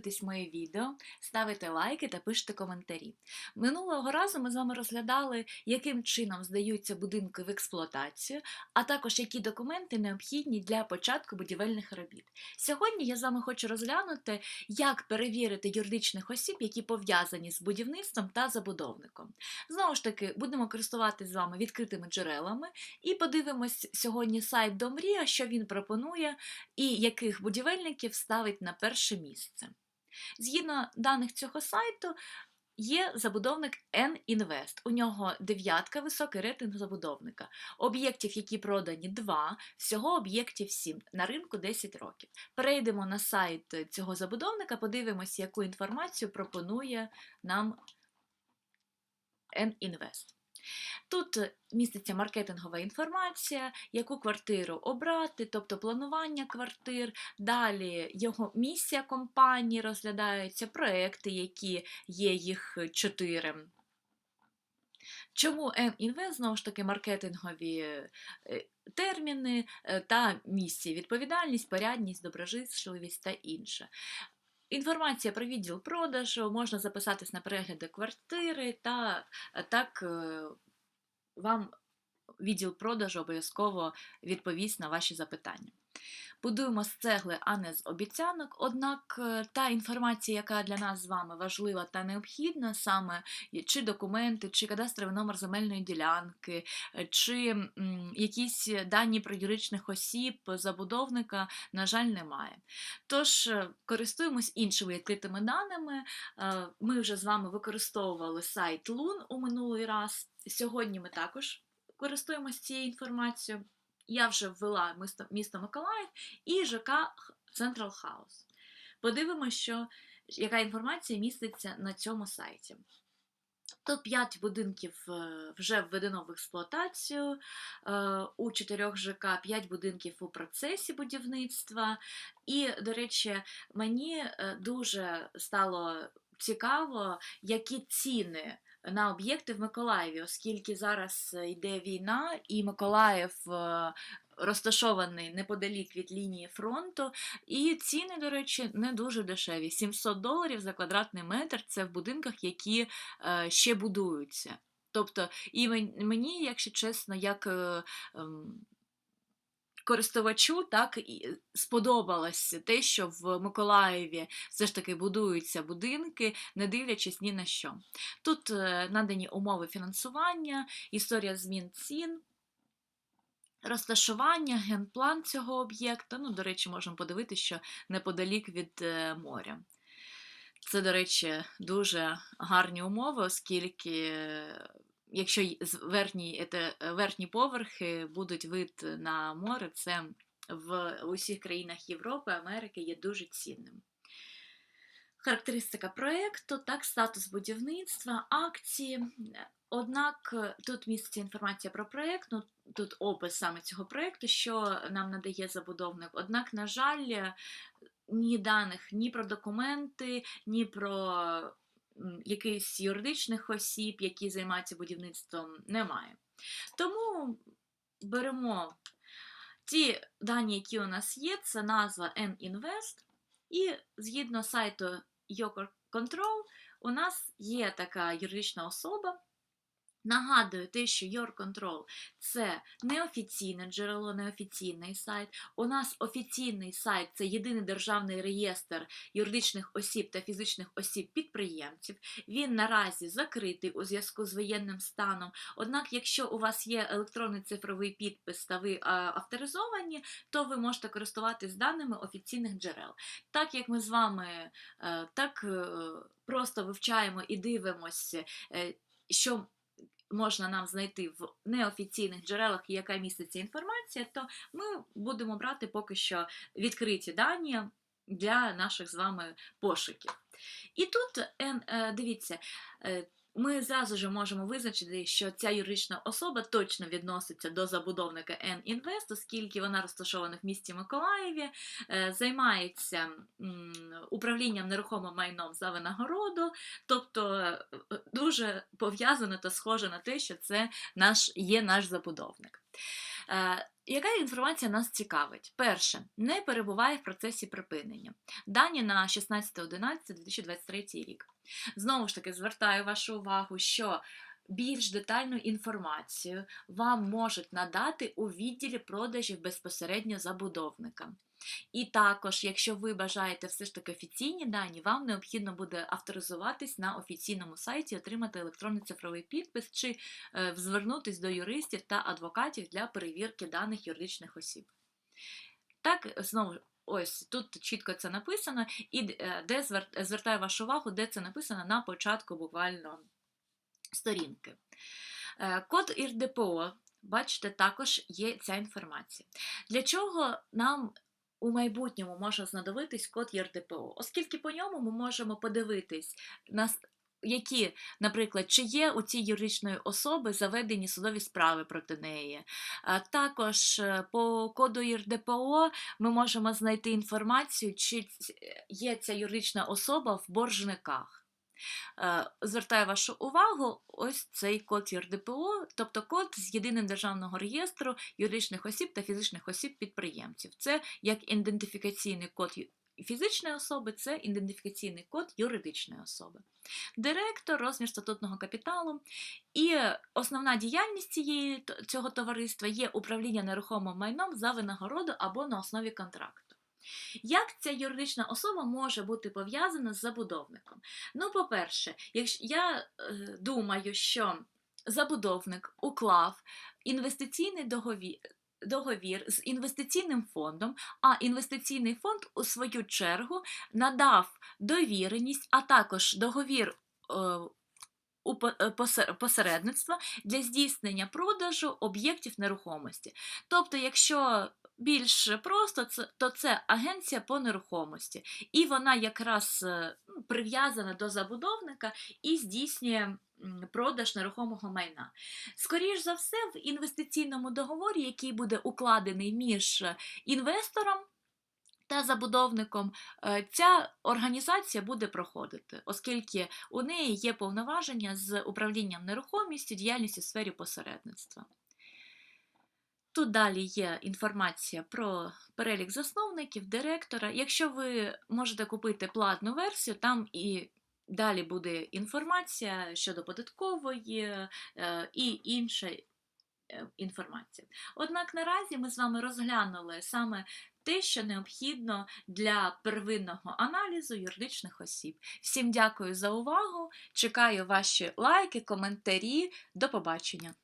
Дивитесь моє відео, ставите лайки та пишете коментарі. Минулого разу ми з вами розглядали, яким чином здаються будинки в експлуатацію, а також які документи необхідні для початку будівельних робіт. Сьогодні я з вами хочу розглянути, як перевірити юридичних осіб, які пов'язані з будівництвом та забудовником. Знову ж таки, будемо користуватися з вами відкритими джерелами і подивимось сьогодні сайт Домрія, що він пропонує і яких будівельників ставить на перше місце. Згідно даних цього сайту, є забудовник N-Invest. У нього дев'ятка, високий рейтинг забудовника. Об'єктів, які продані, 2, всього об'єктів 7, на ринку 10 років. Перейдемо на сайт цього забудовника, подивимося, яку інформацію пропонує нам N-Invest. Тут міститься маркетингова інформація, яку квартиру обрати, тобто планування квартир, далі його місія компанії розглядаються, проекти, які є їх чотири. Чому N-Invest, знову ж таки, маркетингові е, терміни е, та місії, відповідальність, порядність, доброжитливість та інше. Інформація про відділ продажу, можна записатись на перегляди квартири, та е, так е, вам відділ продажу обов'язково відповість на ваші запитання. Будуємо з цегли, а не з обіцянок. Однак е, та інформація, яка для нас з вами важлива та необхідна, саме чи документи, чи кадастровий номер земельної ділянки, е, чи якісь дані про юридичних осіб, забудовника, на жаль, немає. Тож е, користуємось іншими відкритими даними. Ми вже з вами використовували сайт Лун у минулий раз. Сьогодні ми також користуємось цією інформацією. Я вже ввела місто, місто Миколаїв і ЖК Central House. Подивимося, що, яка інформація міститься на цьому сайті. Тут 5 будинків е, вже введено в експлуатацію, е, у 4 ЖК 5 будинків у процесі будівництва. І, до речі, мені е, дуже стало цікаво, які ціни на об'єкти в Миколаєві, оскільки зараз йде війна, і Миколаїв е, розташований неподалік від лінії фронту, і ціни, до речі, не дуже дешеві. 700 доларів за квадратний метр це в будинках, які е, ще будуються. Тобто, і мені, якщо чесно, як е, ем, користувачу так і сподобалось те, що в Миколаєві все ж таки будуються будинки, не дивлячись ні на що. Тут е, надані умови фінансування, історія змін цін. Розташування, генплан цього об'єкта. Ну, до речі, можемо подивитися, що неподалік від е, моря. Це, до речі, дуже гарні умови, оскільки е, якщо верхні, верхні поверхи будуть вид на море, це в усіх країнах Європи, Америки є дуже цінним. Характеристика проєкту, так, статус будівництва, акції. Однак е, тут міститься інформація про проєкт, ну, тут опис саме цього проєкту, що нам надає забудовник. Однак, на жаль, е, ні даних ні про документи, ні про якихось юридичних осіб, які займаються будівництвом, немає. Тому беремо ті дані, які у нас є, це назва N-Invest, і згідно сайту Your Control, у нас є така юридична особа. Нагадую те, що Your Control – це неофіційне джерело, неофіційний сайт. У нас офіційний сайт це єдиний державний реєстр юридичних осіб та фізичних осіб-підприємців. Він наразі закритий у зв'язку з воєнним станом. Однак, якщо у вас є електронний цифровий підпис та ви авторизовані, то ви можете користуватись даними офіційних джерел. Так як ми з вами е, так е, просто вивчаємо і дивимося, е, що можна нам знайти в неофіційних джерелах, яка міститься інформація, то ми будемо брати поки що відкриті дані для наших з вами пошуків. І тут, е, дивіться, е, ми зразу ж можемо визначити, що ця юридична особа точно відноситься до забудовника N-Invest, оскільки вона розташована в місті Миколаєві, е, займається управлінням нерухомим майном за винагороду, тобто е, дуже пов'язано та схоже на те, що це наш, є наш забудовник. Е, яка інформація нас цікавить? Перше, не перебуває в процесі припинення. Дані на 16.11.2023 рік. Знову ж таки, звертаю вашу увагу, що більш детальну інформацію вам можуть надати у відділі продажів безпосередньо забудовника. І також, якщо ви бажаєте все ж таки офіційні дані, вам необхідно буде авторизуватись на офіційному сайті, отримати електронний цифровий підпис чи е, звернутись до юристів та адвокатів для перевірки даних юридичних осіб. Так, знову ось тут чітко це написано, і е, де звертаю вашу увагу, де це написано на початку буквально сторінки. Е, Код ІРДПО, бачите, також є ця інформація. Для чого нам у майбутньому може знадобитись код ЄРДПО? Оскільки по ньому ми можемо подивитись, на які, наприклад, чи є у цій юридичної особи заведені судові справи проти неї. Також е, по коду ЄРДПО ми можемо знайти інформацію, чи є ця юридична особа в боржниках. Е, Звертаю вашу увагу, ось цей код ЄРДПО, тобто код з єдиним державного реєстру юридичних осіб та фізичних осіб підприємців. Це як ідентифікаційний код фізичної особи, це ідентифікаційний код юридичної особи. Директор, розмір статутного капіталу. І основна діяльність цієї, цього товариства є управління нерухомим майном за винагороду або на основі контракту. Як ця юридична особа може бути пов'язана з забудовником? Ну, по-перше, я е, думаю, що забудовник уклав інвестиційний договір. Договір з інвестиційним фондом, а інвестиційний фонд у свою чергу надав довіреність, а також договір е, у е, посе- посередництва для здійснення продажу об'єктів нерухомості. Тобто, якщо більш просто, то це агенція по нерухомості, і вона якраз е, ну, прив'язана до забудовника і здійснює продаж нерухомого майна. Скоріш за все, в інвестиційному договорі, який буде укладений між е, інвестором та забудовником, е, ця організація буде проходити, оскільки у неї є повноваження з управлінням нерухомістю, діяльністю в сфері посередництва. Тут далі є інформація про перелік засновників, директора. Якщо ви можете купити платну версію, там і далі буде інформація щодо податкової е, і інша е, інформація. Однак наразі ми з вами розглянули саме те, що необхідно для первинного аналізу юридичних осіб. Всім дякую за увагу. Чекаю ваші лайки, коментарі. До побачення!